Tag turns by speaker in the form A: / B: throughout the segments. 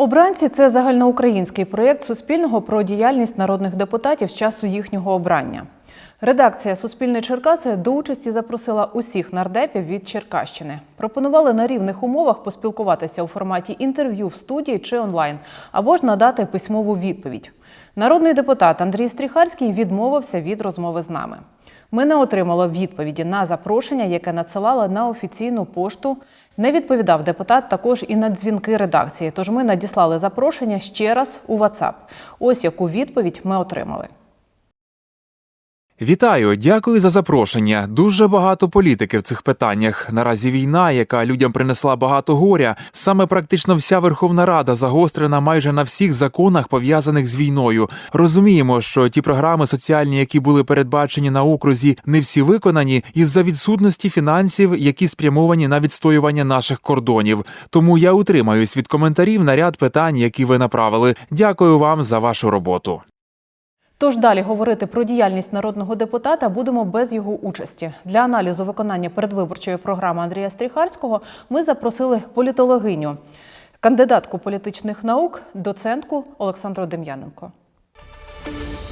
A: Обранці це загальноукраїнський проєкт Суспільного про діяльність народних депутатів з часу їхнього обрання. Редакція Суспільне Черкаси до участі запросила усіх нардепів від Черкащини. Пропонували на рівних умовах поспілкуватися у форматі інтерв'ю в студії чи онлайн, або ж надати письмову відповідь. Народний депутат Андрій Стріхарський відмовився від розмови з нами. Ми не отримали відповіді на запрошення, яке надсилали на офіційну пошту. Не відповідав депутат також і на дзвінки редакції. Тож ми надіслали запрошення ще раз у WhatsApp. Ось яку відповідь ми отримали.
B: Вітаю, дякую за запрошення. Дуже багато політики в цих питаннях. Наразі війна, яка людям принесла багато горя. Саме практично вся Верховна Рада загострена майже на всіх законах, пов'язаних з війною. Розуміємо, що ті програми соціальні, які були передбачені на окрузі, не всі виконані із-за відсутності фінансів, які спрямовані на відстоювання наших кордонів. Тому я утримаюсь від коментарів на ряд питань, які ви направили. Дякую вам за вашу роботу.
A: Тож далі говорити про діяльність народного депутата будемо без його участі. Для аналізу виконання передвиборчої програми Андрія Стріхарського ми запросили політологиню, кандидатку політичних наук, доцентку Олександру Дем'яненко.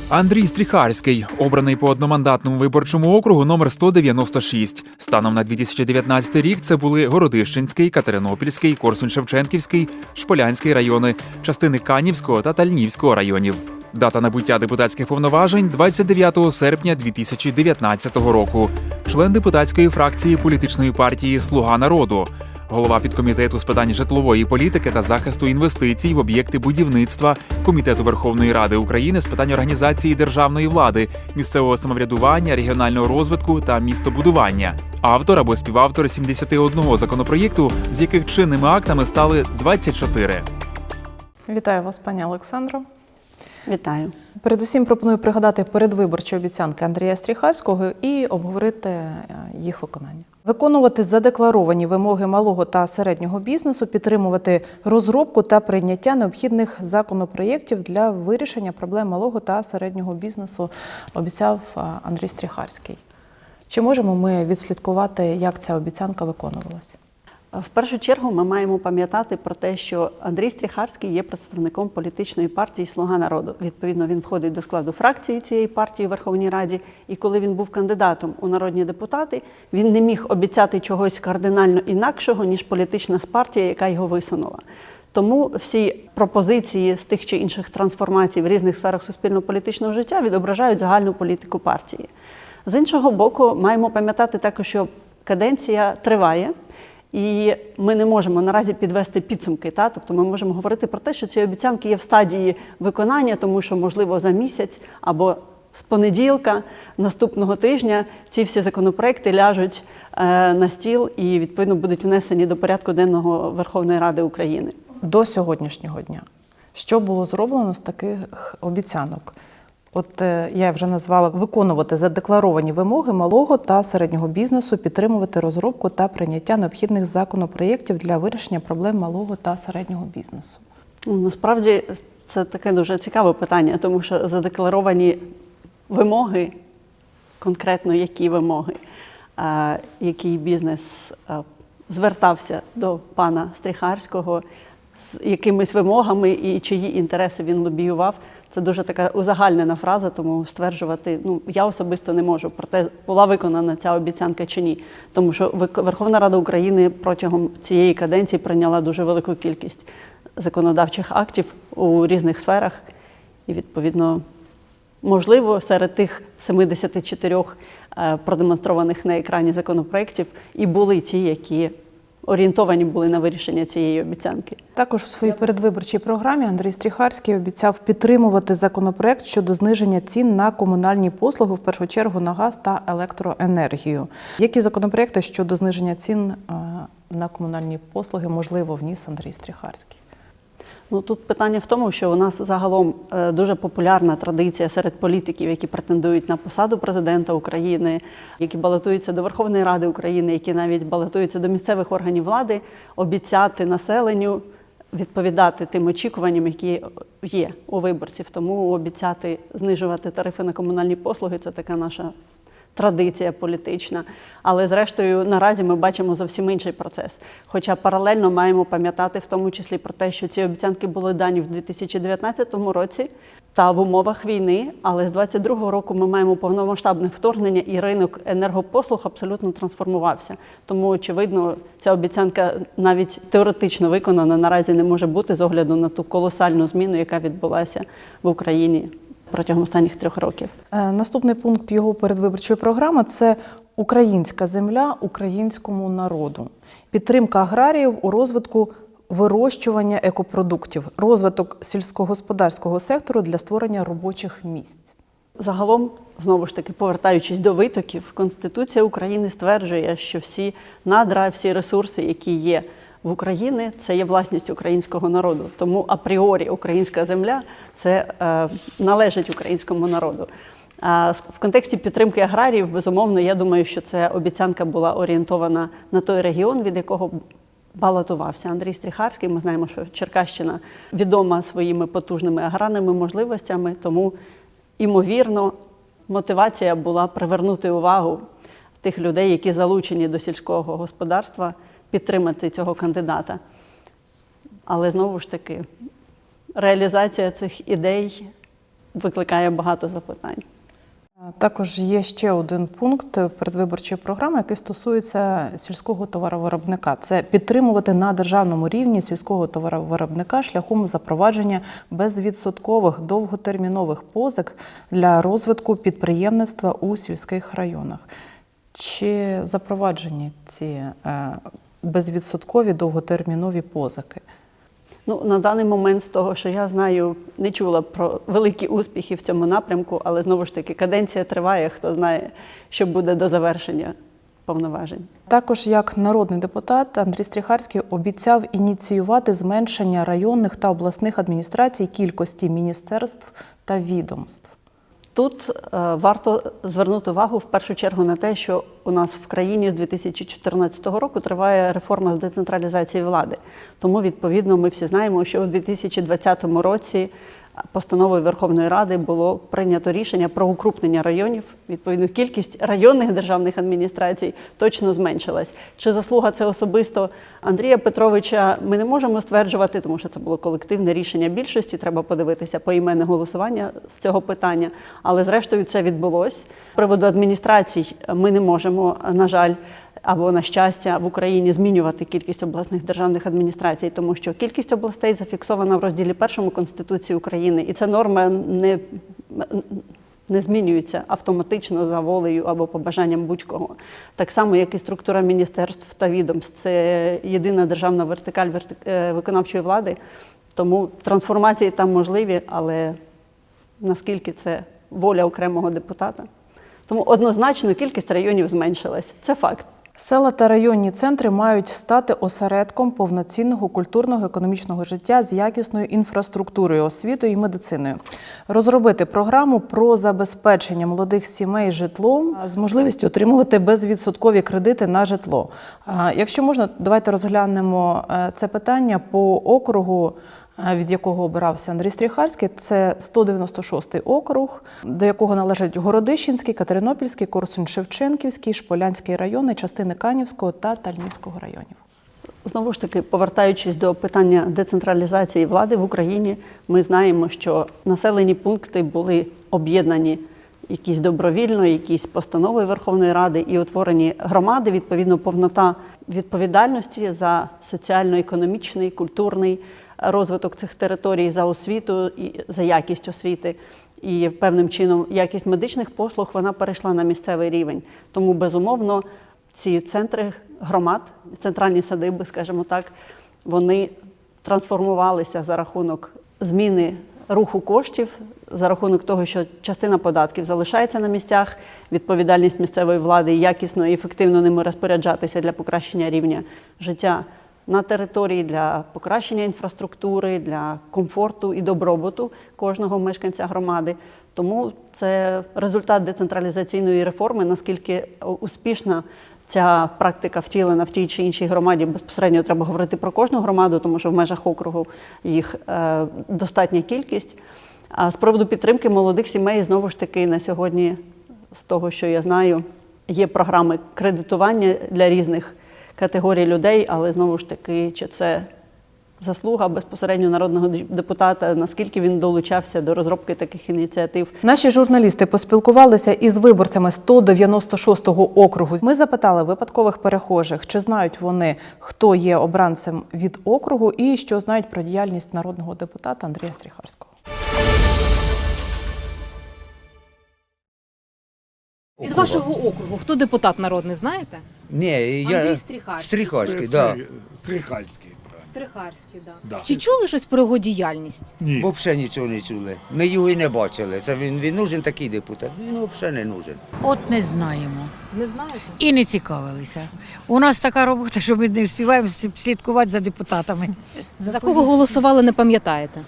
B: Андрій Стріхарський, обраний по одномандатному виборчому округу номер 196. Станом на 2019 рік це були Городищенський, Катеринопільський, Корсунь-Шевченківський, Шполянський райони, частини Канівського та Тальнівського районів. Дата набуття депутатських повноважень 29 серпня 2019 року. Член депутатської фракції політичної партії Слуга народу. Голова підкомітету з питань житлової політики та захисту інвестицій в об'єкти будівництва Комітету Верховної Ради України з питань організації державної влади, місцевого самоврядування, регіонального розвитку та містобудування. Автор або співавтор 71 законопроєкту, з яких чинними актами стали 24.
A: Вітаю вас, пані Олександро.
C: Вітаю.
A: Передусім пропоную пригадати передвиборчі обіцянки Андрія Стріхарського і обговорити е, їх виконання. Виконувати задекларовані вимоги малого та середнього бізнесу, підтримувати розробку та прийняття необхідних законопроєктів для вирішення проблем малого та середнього бізнесу, обіцяв е, Андрій Стріхарський. Чи можемо ми відслідкувати, як ця обіцянка виконувалася?
C: В першу чергу ми маємо пам'ятати про те, що Андрій Стріхарський є представником політичної партії Слуга народу. Відповідно, він входить до складу фракції цієї партії у Верховній Раді. І коли він був кандидатом у народні депутати, він не міг обіцяти чогось кардинально інакшого, ніж політична партія, яка його висунула. Тому всі пропозиції з тих чи інших трансформацій в різних сферах суспільно-політичного життя відображають загальну політику партії. З іншого боку, маємо пам'ятати також, що каденція триває. І ми не можемо наразі підвести підсумки. Та? Тобто ми можемо говорити про те, що ці обіцянки є в стадії виконання, тому що, можливо, за місяць або з понеділка наступного тижня ці всі законопроекти ляжуть е, на стіл і відповідно будуть внесені до порядку денного Верховної Ради України.
A: До сьогоднішнього дня. Що було зроблено з таких обіцянок? От е, я вже назвала виконувати задекларовані вимоги малого та середнього бізнесу, підтримувати розробку та прийняття необхідних законопроєктів для вирішення проблем малого та середнього бізнесу.
C: Ну, Насправді це таке дуже цікаве питання, тому що задекларовані вимоги, конкретно які вимоги, е, який бізнес е, звертався до пана Стріхарського з якимись вимогами і чиї інтереси він лобіював. Це дуже така узагальнена фраза, тому стверджувати ну я особисто не можу. Проте була виконана ця обіцянка чи ні. Тому що Верховна Рада України протягом цієї каденції прийняла дуже велику кількість законодавчих актів у різних сферах, і відповідно, можливо, серед тих 74 е, продемонстрованих на екрані законопроєктів і були ті, які орієнтовані були на вирішення цієї обіцянки.
A: Також у своїй передвиборчій програмі Андрій Стріхарський обіцяв підтримувати законопроект щодо зниження цін на комунальні послуги, в першу чергу на газ та електроенергію. Які законопроекти щодо зниження цін е, на комунальні послуги можливо вніс Андрій Стріхарський?
C: Ну тут питання в тому, що у нас загалом е, дуже популярна традиція серед політиків, які претендують на посаду президента України, які балотуються до Верховної Ради України, які навіть балотуються до місцевих органів влади, обіцяти населенню відповідати тим очікуванням, які є у виборців. Тому обіцяти знижувати тарифи на комунальні послуги це така наша традиція політична. Але зрештою, наразі ми бачимо зовсім інший процес. Хоча паралельно маємо пам'ятати в тому числі про те, що ці обіцянки були дані в 2019 році та в умовах війни. Але з 2022 року ми маємо повномасштабне вторгнення, і ринок енергопослуг абсолютно трансформувався. Тому, очевидно, ця обіцянка навіть теоретично виконана наразі не може бути з огляду на ту колосальну зміну, яка відбулася в Україні протягом останніх трьох років.
A: Е, Наступний пункт його передвиборчої програми це українська земля українському народу, підтримка аграріїв у розвитку вирощування екопродуктів, розвиток сільськогосподарського сектору для створення робочих місць.
C: Загалом, знову ж таки, повертаючись до витоків, Конституція України стверджує, що всі надра, всі ресурси, які є в Україні, це є власність українського народу. Тому апріорі українська земля це е, належить українському народу. А в контексті підтримки аграріїв, безумовно, я думаю, що ця обіцянка була орієнтована на той регіон, від якого балотувався Андрій Стріхарський. Ми знаємо, що Черкащина відома своїми потужними аграрними можливостями, тому імовірно мотивація була привернути увагу тих людей, які залучені до сільського господарства, підтримати цього кандидата. Але знову ж таки, реалізація цих ідей викликає багато запитань.
A: Також є ще один пункт передвиборчої програми, який стосується сільського товаровиробника. Це підтримувати на державному рівні сільського товаровиробника шляхом запровадження безвідсоткових довготермінових позик для розвитку підприємництва у сільських районах. Чи запроваджені ці е, безвідсоткові довготермінові позики?
C: Ну, на даний момент, з того, що я знаю, не чула про великі успіхи в цьому напрямку, але знову ж таки, каденція триває, хто знає, що буде до завершення повноважень.
A: Також як народний депутат Андрій Стріхарський обіцяв ініціювати зменшення районних та обласних адміністрацій кількості міністерств та відомств.
C: Тут е, варто звернути увагу в першу чергу на те, що у нас в країні з 2014 року триває реформа з децентралізації влади. Тому, відповідно, ми всі знаємо, що у 2020 році постановою Верховної Ради було прийнято рішення про укрупнення районів. Відповідно, кількість районних державних адміністрацій точно зменшилась. Чи заслуга це особисто Андрія Петровича? Ми не можемо стверджувати, тому що це було колективне рішення більшості. Треба подивитися поіменне голосування з цього питання. Але зрештою це відбулось. З приводу адміністрацій ми не можемо, на жаль. Або на щастя в Україні змінювати кількість обласних державних адміністрацій, тому що кількість областей зафіксована в розділі першому Конституції України, і ця норма не, не змінюється автоматично за волею або побажанням будь-кого. Так само, як і структура міністерств та відомств. Це єдина державна вертикаль верти- е, виконавчої влади, тому трансформації там можливі, але наскільки це воля окремого депутата. Тому однозначно кількість районів зменшилась. Це факт.
A: Села та районні центри мають стати осередком повноцінного культурного економічного життя з якісною інфраструктурою, освітою і медициною. Розробити програму про забезпечення молодих сімей житлом з можливістю отримувати безвідсоткові кредити на житло. Якщо можна, давайте розглянемо е, це питання по округу. Е, Від якого обирався Андрій Стріхарський, це 196 округ, до якого належать Городищенський, Катеринопільський, Корсунь-Шевченківський, Шполянський райони, частини Канівського та Тальнівського районів.
C: Знову ж таки, повертаючись до питання децентралізації влади в Україні, ми знаємо, що населені пункти були об'єднані. Якісь добровільно, якісь постанови Верховної Ради і утворені громади, відповідно, повнота відповідальності за соціально-економічний, культурний розвиток цих територій, за освіту і за якість освіти. І певним чином якість медичних послуг вона перейшла на місцевий рівень. Тому, безумовно, ці центри громад, центральні садиби, скажімо так, вони трансформувалися за рахунок зміни руху коштів, за рахунок того, що частина податків залишається на місцях, відповідальність місцевої влади якісно і ефективно ними розпоряджатися для покращення рівня життя на території для покращення інфраструктури, для комфорту і добробуту кожного мешканця громади. Тому це результат децентралізаційної реформи, наскільки успішна ця практика втілена в тій чи іншій громаді. Безпосередньо треба говорити про кожну громаду, тому що в межах округу їх е, достатня кількість. А з приводу підтримки молодих сімей, знову ж таки, на сьогодні з того, що я знаю, є програми кредитування для різних категорій людей, але знову ж таки, чи це заслуга безпосередньо народного депутата, наскільки він долучався до розробки таких ініціатив.
A: Наші журналісти поспілкувалися із виборцями 196-го округу. Ми запитали випадкових перехожих, чи знають вони, хто є обранцем від округу, і що знають про діяльність народного депутата Андрія Стріхарського.
D: Від вашого округу хто депутат народний, знаєте?
E: Ні, я
D: Андрій Стріхарський.
E: Стріхарський, да.
F: Стрихальський.
D: Стрихарський, да.
F: Да.
D: Чи чули щось про його діяльність?
F: Ні.
E: Взагалі нічого не чули. Ми його і не бачили. Це він, він нужен такий депутат. Він взагалі не нужен.
G: От не знаємо
D: Не знаєте?
G: і не цікавилися. У нас така робота, що ми не встигаємо слідкувати за депутатами.
D: За кого голосували, не пам'ятаєте?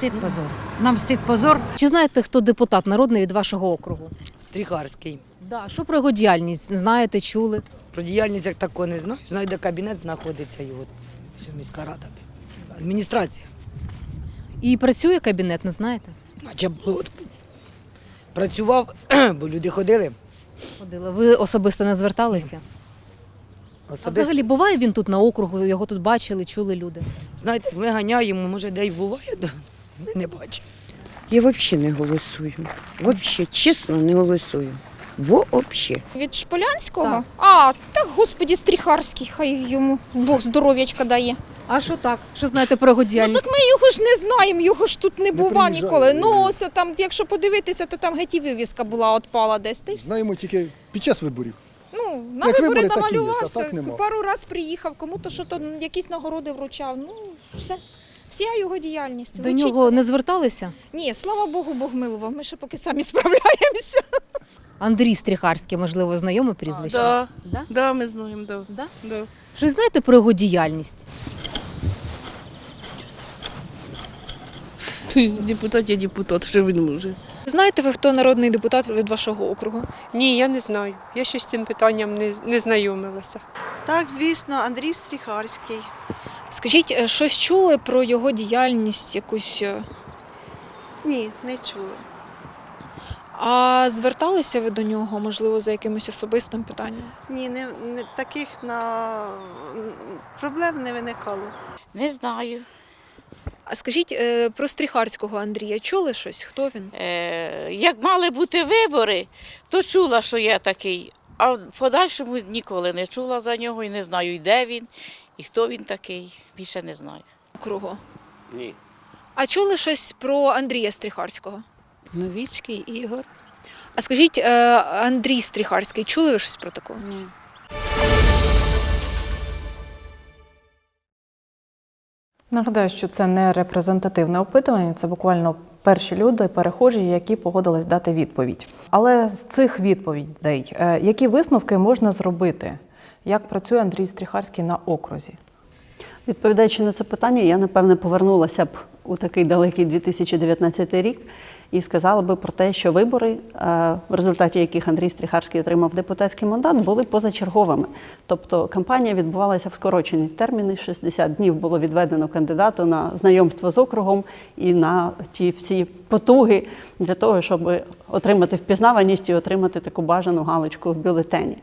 G: Стид позор. Нам стид позор.
D: Чи знаєте, хто депутат народний від вашого округу?
H: Стріхарський.
D: Да. Що про його діяльність? Знаєте, чули?
H: Про діяльність як такого не знаю. Знаю, де кабінет знаходиться його. Що міська рада. Адміністрація.
D: І працює кабінет, не знаєте?
H: Наче було от працював, бо люди ходили.
D: Ходили. Ви особисто не зверталися? А
H: Особисто.
D: взагалі буває він тут на округу, його тут бачили, чули люди.
H: Знаєте, ми ганяємо, може, де й буває, не бачимо.
I: Я взагалі не голосую. Взагалі, чесно, не голосую. Взагалі.
J: Від Шполянського? А, так господі Стріхарський, хай йому Бог здоров'ячка дає.
D: А що так? Що знаєте про його
J: Ну так ми його ж не знаємо, його ж тут не бува
F: приїжджає.
J: ніколи. Ну ось там, якщо подивитися, то там геть і вивіска була, отпала десь. Та й все.
F: Знаємо тільки під час виборів.
J: Ну, на
F: Як
J: вибори
F: вибори, так і є, а
J: намалювався,
F: так нема.
J: пару раз приїхав, кому-то що то якісь нагороди вручав. Ну, все. Вся його діяльність.
D: До нього не зверталися?
J: Ні, слава Богу, Бог милував. Ми ще поки самі справляємося.
D: Андрій Стріхарський, можливо, знайоме прізвище?
K: Да,
D: Да?
K: да, ми знаємо, да.
D: Да?
K: Да.
D: Щось знаєте про його діяльність?
K: Депутат є депутат, що він може.
J: Знаєте ви, хто народний депутат від вашого округу?
L: Ні, я не знаю. Я ще з цим питанням не, не знайомилася.
M: Так, звісно, Андрій Стріхарський.
J: Скажіть, е, щось чули про його діяльність якусь? е,
M: Ні, не чула.
J: А зверталися ви до нього, можливо, за якимось особистим питанням?
M: Ні, не, не таких на проблем не виникало.
K: Не знаю.
J: А скажіть е, про Стріхарського Андрія, чули щось? Хто він?
K: Е, як мали бути вибори, то чула, що є такий. А в подальшому ніколи не чула за нього і не знаю, де він, і хто він такий. Більше не знаю.
J: Округу.
K: Ні.
J: А чули щось про Андрія Стріхарського?
G: Новіцький Ігор.
J: А скажіть, е, Андрій Стріхарський, чули ви щось про такого?
G: Ні.
A: Нагадаю, що це не репрезентативне опитування, це буквально перші люди, перехожі, які погодились дати відповідь. Але з цих відповідей, е, які висновки можна зробити? Як працює Андрій Стріхарський на окрузі?
C: Відповідаючи на це питання, я напевне повернулася б у такий далекий 2019 рік і сказала би про те, що вибори, е, в результаті яких Андрій Стріхарський отримав депутатський мандат, були позачерговими. Тобто кампанія відбувалася в скорочені терміни. 60 днів було відведено кандидату на знайомство з округом і на ті всі потуги для того, щоб отримати впізнаваність і отримати таку бажану галочку в бюлетені.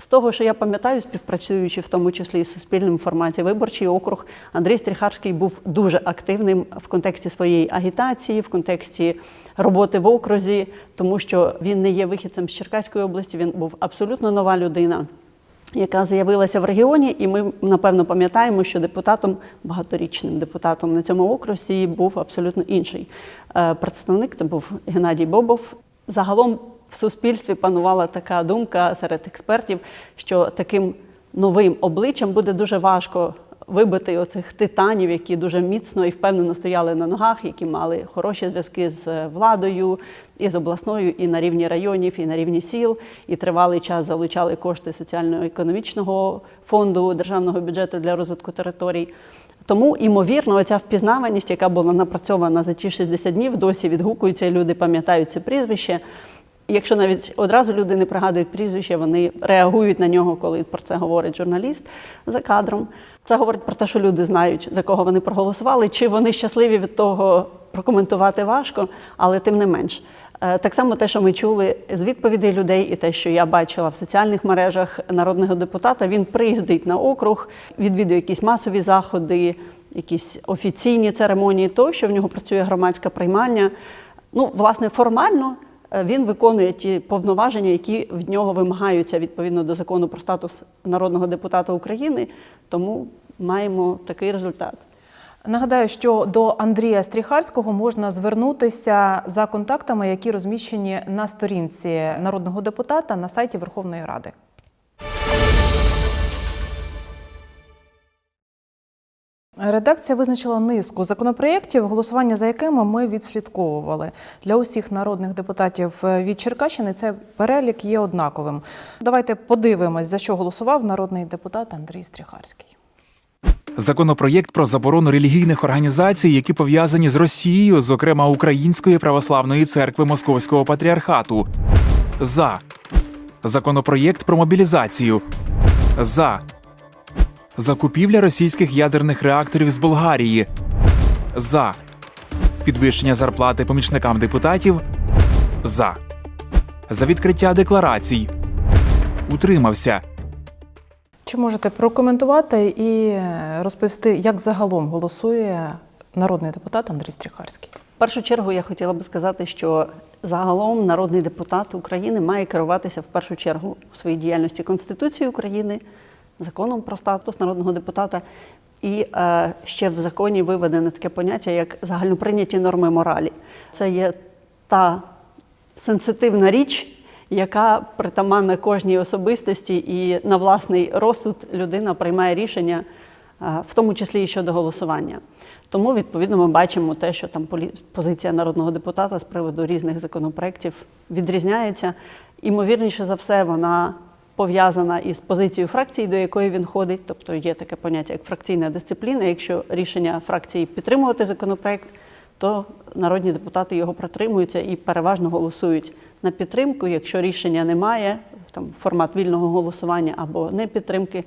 C: З того, що я пам'ятаю, співпрацюючи в тому числі з суспільним форматі виборчий округ, Андрій Стріхарський був дуже активним в контексті своєї агітації, в контексті роботи в окрузі, тому що він не є вихідцем з Черкаської області, він був абсолютно нова людина. Яка з'явилася в регіоні, і ми напевно пам'ятаємо, що депутатом, багаторічним депутатом на цьому окрузі був абсолютно інший е, представник. Це був Геннадій Бобов. Загалом в суспільстві панувала така думка серед експертів, що таким новим обличчям буде дуже важко вибити оцих титанів, які дуже міцно і впевнено стояли на ногах, які мали хороші зв'язки з владою і з обласною, і на рівні районів, і на рівні сіл, і тривалий час залучали кошти соціально-економічного фонду державного бюджету для розвитку територій. Тому, ймовірно, оця впізнаваність, яка була напрацьована за ті 60 днів, досі відгукується, і люди пам'ятають це прізвище. Якщо навіть одразу люди не пригадують прізвище, вони реагують на нього, коли про це говорить журналіст за кадром. Це говорить про те, що люди знають, за кого вони проголосували, чи вони щасливі від того прокоментувати важко, але тим не менш. Е, Так само те, що ми чули з відповідей людей, і те, що я бачила в соціальних мережах народного депутата, він приїздить на округ, відвідує якісь масові заходи, якісь офіційні церемонії, то що в нього працює громадська приймальня. Ну, власне, формально він виконує ті повноваження, які від нього вимагаються відповідно до закону про статус народного депутата України. Тому маємо такий результат.
A: Нагадаю, що до Андрія Стріхарського можна звернутися за контактами, які розміщені на сторінці народного депутата на сайті Верховної Ради. Редакція визначила низку законопроєктів, голосування за якими ми відслідковували. Для усіх народних депутатів від Черкащини цей перелік є однаковим. Давайте подивимось, за що голосував народний депутат Андрій Стріхарський.
B: Законопроєкт про заборону релігійних організацій, які пов'язані з Росією, зокрема Української православної церкви Московського патріархату. За. Законопроєкт про мобілізацію. За. Закупівля російських ядерних реакторів з Болгарії. За. Підвищення зарплати помічникам депутатів. За. За відкриття декларацій. Утримався.
A: Чи можете прокоментувати і розповісти, як загалом голосує народний депутат Андрій Стріхарський?
C: В першу чергу я хотіла би сказати, що загалом народний депутат України має керуватися в першу чергу у своїй діяльності Конституцією України, законом про статус народного депутата. І е, ще в законі виведене таке поняття, як загальноприйняті норми моралі. Це є та сенситивна річ, яка притаманна кожній особистості, і на власний розсуд людина приймає рішення, е, в тому числі і щодо голосування. Тому, відповідно, ми бачимо те, що там позиція народного депутата з приводу різних законопроєктів відрізняється. Імовірніше за все, вона пов'язана із позицією фракції, до якої він ходить. Тобто є таке поняття як фракційна дисципліна. Якщо рішення фракції підтримувати законопроєкт, то народні депутати його протримуються і переважно голосують на підтримку. Якщо рішення немає, там формат вільного голосування або не підтримки,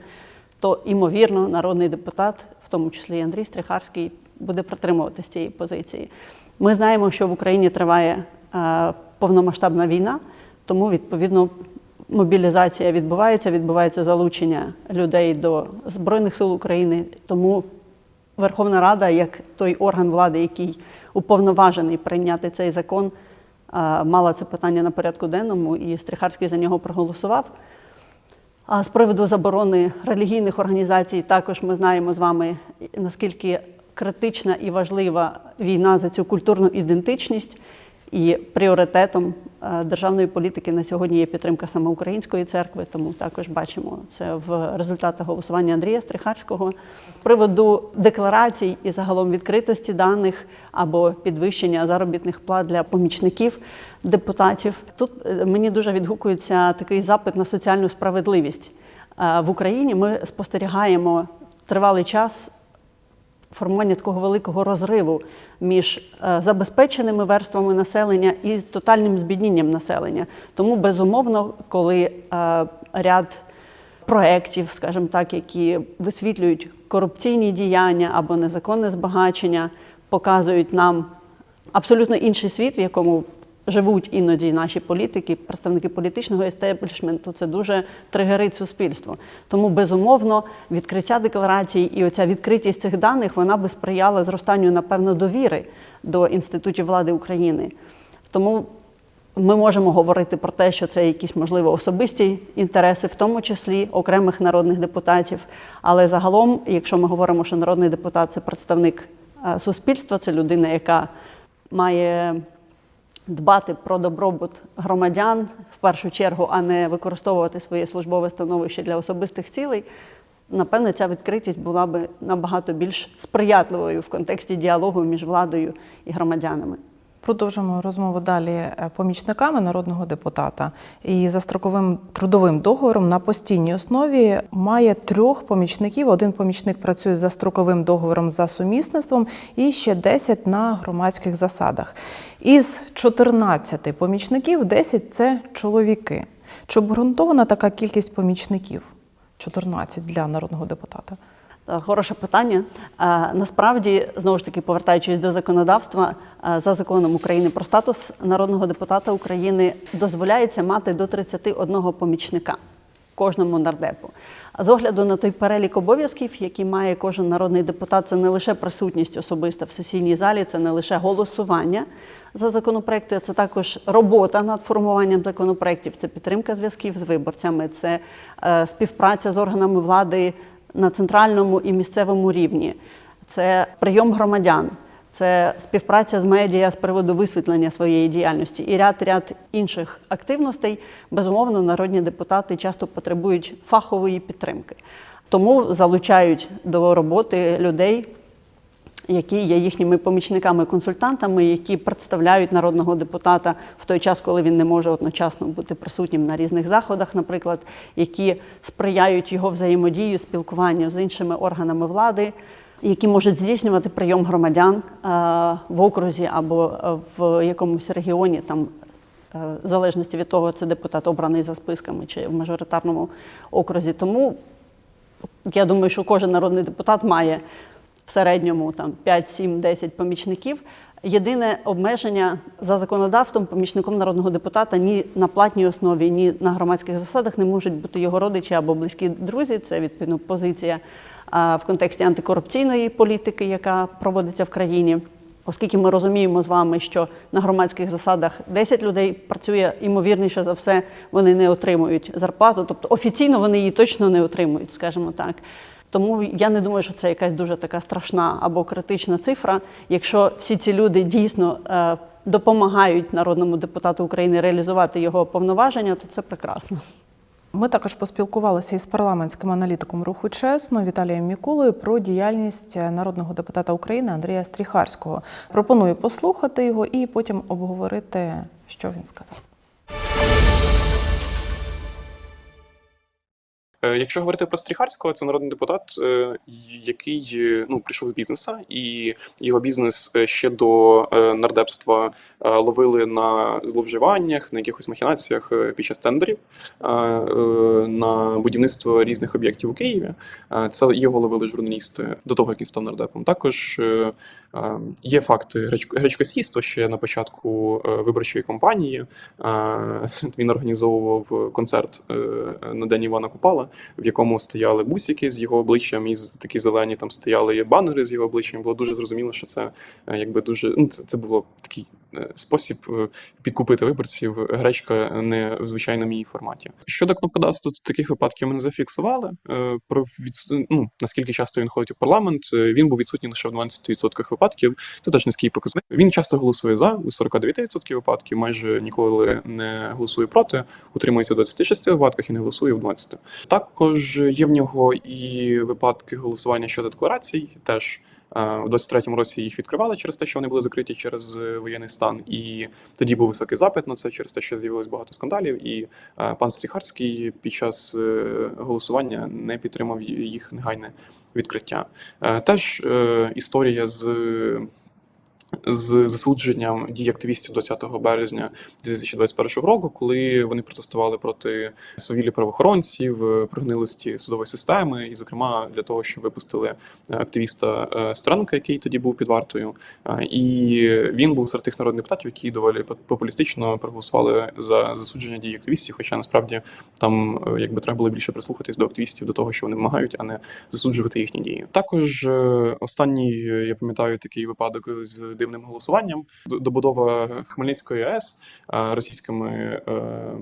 C: то імовірно народний депутат, в тому числі Андрій Стрихарський, буде протримуватися цієї позиції. Ми знаємо, що в Україні триває е, повномасштабна війна, тому відповідно мобілізація відбувається, відбувається залучення людей до Збройних сил України. Тому Верховна Рада, як той орган влади, який уповноважений прийняти цей закон, мала це питання на порядку денному, і Стрихарський за нього проголосував. А з приводу заборони релігійних організацій, також ми знаємо з вами, наскільки критична і важлива війна за цю культурну ідентичність. І пріоритетом е, державної політики на сьогодні є підтримка саме української церкви, тому також бачимо це в результатах голосування Андрія Стрихарського. З приводу декларацій і загалом відкритості даних або підвищення заробітних плат для помічників депутатів. Тут е, мені дуже відгукується такий запит на соціальну справедливість. Е, В Україні ми спостерігаємо тривалий час формування такого великого розриву між е, забезпеченими верствами населення і тотальним збіднінням населення. Тому, безумовно, коли е, ряд проєктів, скажімо так, які висвітлюють корупційні діяння або незаконне збагачення, показують нам абсолютно інший світ, в якому живуть іноді наші політики, представники політичного естеблішменту, це дуже тригерить суспільство. Тому, безумовно, відкриття декларацій і оця відкритість цих даних вона би сприяла зростанню, напевно, довіри до інститутів влади України. Тому ми можемо говорити про те, що це якісь, можливо, особисті інтереси, в тому числі окремих народних депутатів. Але загалом, якщо ми говоримо, що народний депутат це представник е, суспільства, це людина, яка має дбати про добробут громадян в першу чергу, а не використовувати своє службове становище для особистих цілей. Напевне, ця відкритість була би набагато більш сприятливою в контексті діалогу між владою і громадянами.
A: Продовжимо розмову далі е, помічниками народного депутата. І за строковим трудовим договором на постійній основі має трьох помічників. Один помічник працює за строковим договором за сумісництвом і ще 10 на громадських засадах. Із 14 помічників 10 – це чоловіки. Чи обґрунтована така кількість помічників? 14 для народного депутата.
C: Е, Хороше питання. Е, Насправді, знову ж таки, повертаючись до законодавства, е, за законом України про статус народного депутата України дозволяється мати до 31 помічника кожному нардепу. З огляду на той перелік обов'язків, які має кожен народний депутат, це не лише присутність особиста в сесійній залі, це не лише голосування за законопроекти, це також робота над формуванням законопроектів, це підтримка зв'язків з виборцями, це співпраця з органами влади на центральному і місцевому рівні, це прийом громадян. Це співпраця з медіа з приводу висвітлення своєї діяльності і ряд ряд інших активностей. Безумовно, народні депутати часто потребують фахової підтримки, тому залучають до роботи людей, які є їхніми помічниками-консультантами, які представляють народного депутата в той час, коли він не може одночасно бути присутнім на різних заходах, наприклад, які сприяють його взаємодію, спілкуванню з іншими органами влади, які можуть здійснювати прийом громадян е, в окрузі або е, в якомусь регіоні там. е, В залежності від того, це депутат обраний за списками чи в мажоритарному окрузі. Тому я думаю, що кожен народний депутат має в середньому там 5, 7, 10 помічників. Єдине обмеження за законодавством помічником народного депутата ні на платній основі, ні на громадських засадах не можуть бути його родичі або близькі друзі. Це відповідно позиція в контексті антикорупційної політики, яка проводиться в країні. Оскільки ми розуміємо з вами, що на громадських засадах 10 людей працює, ймовірніше за все, вони не отримують зарплату, тобто офіційно вони її точно не отримують, скажімо так. Тому я не думаю, що це якась дуже така страшна або критична цифра. Якщо всі ці люди дійсно е, допомагають народному депутату України реалізувати його повноваження, то це прекрасно.
A: Ми також поспілкувалися із парламентським аналітиком руху чесно Віталієм Мікулою про діяльність народного депутата України Андрія Стріхарського. Пропоную послухати його і потім обговорити, що він сказав.
N: Якщо говорити про Стріхарського, це народний депутат, е, який е, ну прийшов з бізнесу, і його бізнес е, ще до е, нардепства е, ловили на зловживаннях, на якихось махінаціях е, під час тендерів е, е, на будівництво різних об'єктів у Києві. Е, Це його ловили журналісти до того, як він став нардепом. Також е, е, є факти греч- гречкосійства ще на початку е, виборчої кампанії. Е, Він організовував концерт е, на день Івана Купала, в якому стояли бусики з його обличчям, і такі зелені там стояли банери з його обличчям. Було дуже зрозуміло, що це е, якби дуже ну це, це було такий спосіб е, підкупити виборців. Гречка не в звичайному її форматі. Щодо кнопкодавства, то таких випадків ми не зафіксували. Е, Про відс- ну, наскільки часто він ходить у парламент, е, він був відсутній лише в 12% випадків. Це теж низький показник. Він часто голосує за у 49% випадків, майже ніколи не голосує проти, утримується в 26 випадках і не голосує в 20. Також є в нього і випадки голосування щодо декларацій. Теж е, у 23-му році їх відкривали через те, що вони були закриті через е, воєнний стан, і тоді був високий запит на це через те, що з'явилось багато скандалів. І е, пан Стріхарський під час е, голосування не підтримав їх негайне відкриття. Е, Теж е, історія з з засудженням дій активістів 20 березня 2021 року, коли вони протестували проти совілі правоохоронців, е, прогнилості судової системи, і, зокрема, для того, щоб випустили е, активіста е, який тоді був під вартою. І він був серед тих народних депутатів, які доволі популістично проголосували за засудження дій активістів. Хоча насправді там якби треба було більше прислухатись до активістів, до того, що вони вимагають, а не засуджувати їхні дії. Також останній я пам'ятаю такий випадок з дивним голосуванням. Добудова Хмельницької АЕС е, російськими. е,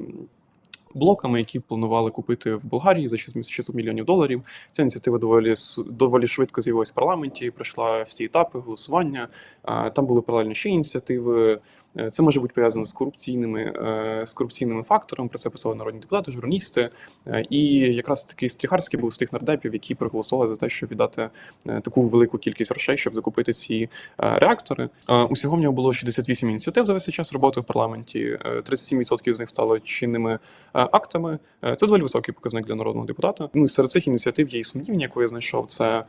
N: Блоками, які планували купити в Болгарії за 600 мільйонів доларів. Ця ініціатива доволі доволі швидко з'явилась в парламенті. Пройшла всі етапи голосування. Там були паралельно ще ініціативи. Е, Це може бути пов'язано з корупційними е, з корупційними факторами. Про це писали народні депутати, журналісти. Е, І якраз таки Стріхарський був з тих нардепів, які проголосували за те, щоб віддати таку велику кількість грошей, щоб закупити ці реактори. Усього в нього було 68 ініціатив за весь час роботи в парламенті. Е, 37% з них стало чинними актами. Це доволі високий показник для народного депутата. Ну серед цих ініціатив є і сумнівні, яку я знайшов. Це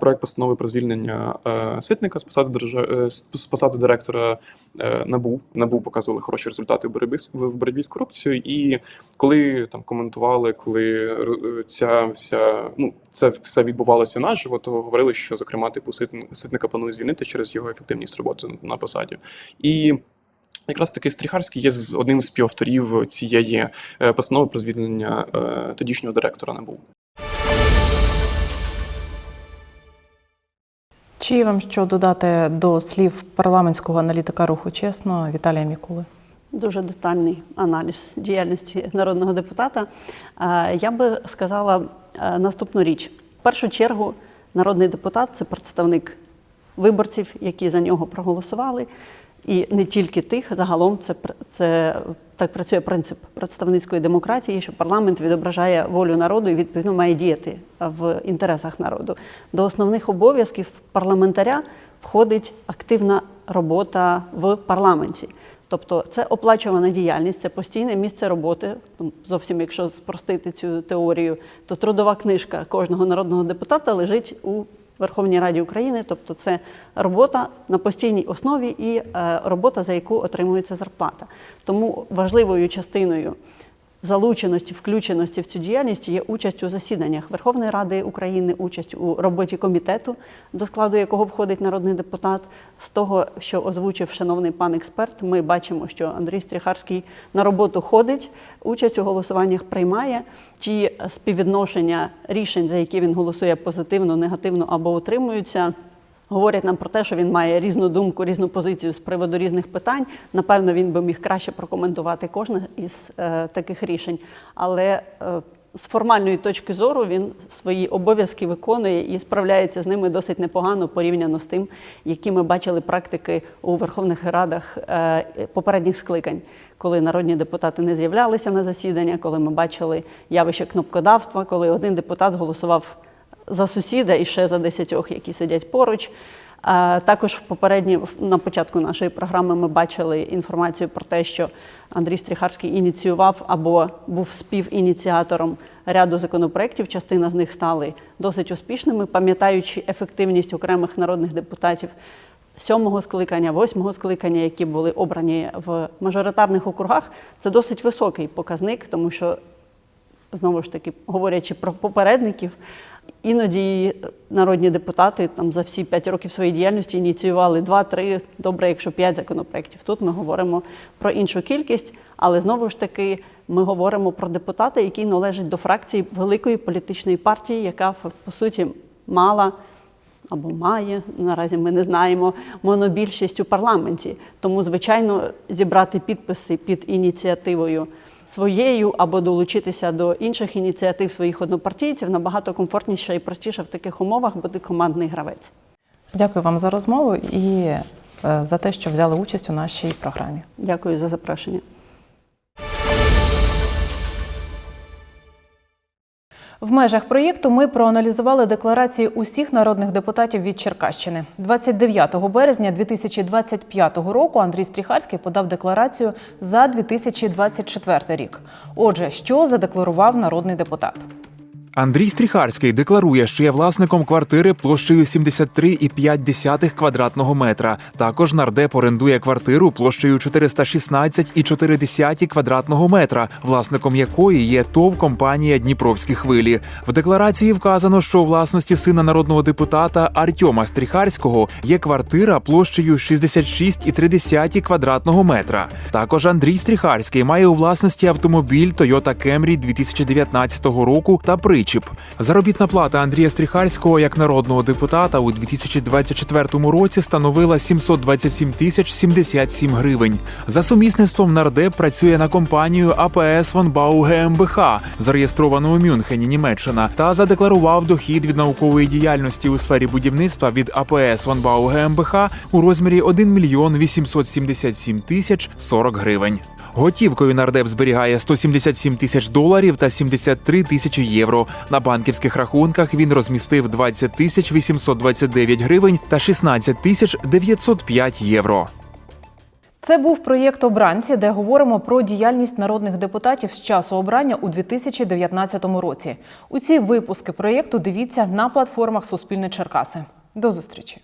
N: проект постанови про звільнення Ситника з посади держа... з посади директора е, НАБУ НАБУ. Показували хороші результати в боротьбі в боротьбі з корупцією. І коли там коментували, коли е, ця вся ну це все відбувалося наживо, то говорили, що зокрема типу Ситн- Ситника планує звільнити через його ефективність роботи на посаді. І Якраз таки Стріхарський є з одним з співавторів цієї е, постанови про звільнення е, тодішнього директора НАБУ.
A: Чи вам що додати до слів парламентського аналітика руху чесно Віталія Мікули?
C: Дуже детальний аналіз діяльності народного депутата. Е, Я би сказала е, наступну річ: в першу чергу, народний депутат це представник виборців, які за нього проголосували. І не тільки тих, загалом це, це так працює принцип представницької демократії, що парламент відображає волю народу і відповідно має діяти в інтересах народу. До основних обов'язків парламентаря входить активна робота в парламенті. Тобто це оплачувана діяльність, це постійне місце роботи. Ну, Зовсім якщо спростити цю теорію, то трудова книжка кожного народного депутата лежить у Верховній Раді України. Тобто це робота на постійній основі і е, робота, за яку отримується зарплата. Тому важливою частиною залученості, включеності в цю діяльність є участь у засіданнях Верховної Ради України, участь у роботі комітету, до складу якого входить народний депутат. З того, що озвучив шановний пан експерт, ми бачимо, що Андрій Стріхарський на роботу ходить, участь у голосуваннях приймає. Ті співвідношення рішень, за які він голосує позитивно, негативно або утримуються. Говорять нам про те, що він має різну думку, різну позицію з приводу різних питань. Напевно, він би міг краще прокоментувати кожне із е, таких рішень. Але е, з формальної точки зору він свої обов'язки виконує і справляється з ними досить непогано порівняно з тим, які ми бачили практики у Верховних Радах е, попередніх скликань, коли народні депутати не з'являлися на засідання, коли ми бачили явище кнопкодавства, коли один депутат голосував за сусіда і ще за десятьох, які сидять поруч. Також в попередні на початку нашої програми ми бачили інформацію про те, що Андрій Стріхарський ініціював або був співініціатором ряду законопроєктів. Частина з них стали досить успішними, пам'ятаючи ефективність окремих народних депутатів сьомого скликання, восьмого скликання, які були обрані в мажоритарних округах. Це досить високий показник, тому що знову ж таки, говорячи про попередників, іноді народні депутати там за всі п'ять років своєї діяльності ініціювали два-три, добре, якщо п'ять законопроєктів. Тут ми говоримо про іншу кількість, але знову ж таки ми говоримо про депутата, який належить до фракції великої політичної партії, яка по суті мала. Або має, наразі ми не знаємо, монобільшість у парламенті. Тому, звичайно, зібрати підписи під ініціативою своєю або долучитися до інших ініціатив своїх однопартійців набагато комфортніше і простіше в таких умовах бути командний гравець.
A: Дякую вам за розмову і е, за те, що взяли участь у нашій програмі.
C: Дякую за запрошення.
A: В межах проєкту ми проаналізували декларації усіх народних депутатів від Черкащини. 29 березня 2025 року Андрій Стріхарський подав декларацію за 2024 рік. Отже, що задекларував народний депутат?
B: Андрій Стріхарський декларує, що є власником квартири площею 73,5 квадратного метра. Також нардеп орендує квартиру площею 416,4 квадратного метра, власником якої є ТОВ компанія Дніпровські хвилі. В декларації вказано, що у власності сина народного депутата Артьома Стріхарського є квартира площею 66,3 квадратного метра. Також Андрій Стріхарський має у власності автомобіль Toyota Camry 2019 року та причіп. Заробітна плата Андрія Стріхарського як народного депутата у 2024 році становила 727 тисяч 77 гривень. За сумісництвом нардеп працює на компанію АПС Вонбау ГМБХ, зареєстровану у Мюнхені, Німеччина, та задекларував дохід від наукової діяльності у сфері будівництва від АПС Вонбау ГМБХ у розмірі 1 мільйон 877 тисяч 40 гривень. Готівкою нардеп зберігає 177 тисяч доларів та 73 тисячі євро. На банківських рахунках він розмістив 20 тисяч 829 гривень та 16 тисяч 905 євро.
A: Це був проєкт обранці, де говоримо про діяльність народних депутатів з часу обрання у 2019 році. У ці випуски проєкту дивіться на платформах Суспільне Черкаси. До зустрічі.